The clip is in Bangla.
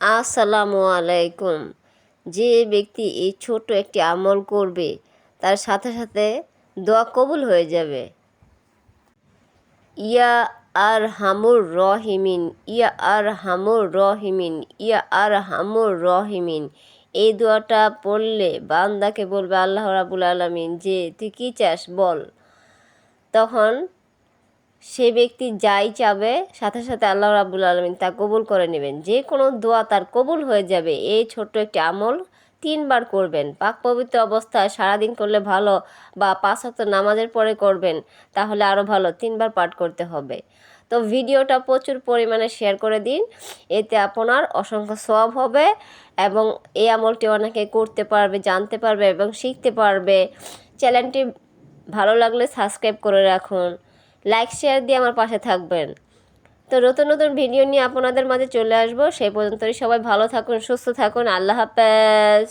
আসসালামু আলাইকুম। যে ব্যক্তি এই ছোট্ট একটি আমল করবে, তার সাথে সাথে দোয়া কবুল হয়ে যাবে। ইয়া আর হামুর রহিমিন, ইয়া আর হামুর রহিমিন, ইয়া আর হামুর রহিমিন। এই দোয়াটা পড়লে বান্দাকে বলবে, আল্লাহ রাবুল আলমিন, যে তুই কী চাস বল। তখন সে ব্যক্তি যাই চাবে, সাথে সাথে আল্লাহ রাবুল আলমিন তা কবুল করে নেবেন। যে কোনো দোয়া তার কবুল হয়ে যাবে। এই ছোট্ট একটি আমল তিনবার করবেন। পাক পবিত্র অবস্থায় সারাদিন করলে ভালো বা পাঁচ হক্ত নামাজের পরে করবেন, তাহলে আরও ভালো। তিনবার পাঠ করতে হবে। তো ভিডিওটা প্রচুর পরিমাণে শেয়ার করে দিন। এতে আপনার অসংখ্য সব হবে এবং এই আমলটি অনেকে করতে পারবে, জানতে পারবে এবং শিখতে পারবে। চ্যানেলটি ভালো লাগলে সাবস্ক্রাইব করে রাখুন। লাইক শেয়ার দিয়ে আমার পাশে থাকবেন। তো নতুন নতুন ভিডিও নিয়ে আপনাদের মাঝে চলে আসব। সেই পর্যন্তই সবাই ভালো থাকুন, সুস্থ থাকুন। আল্লাহ হাফেজ।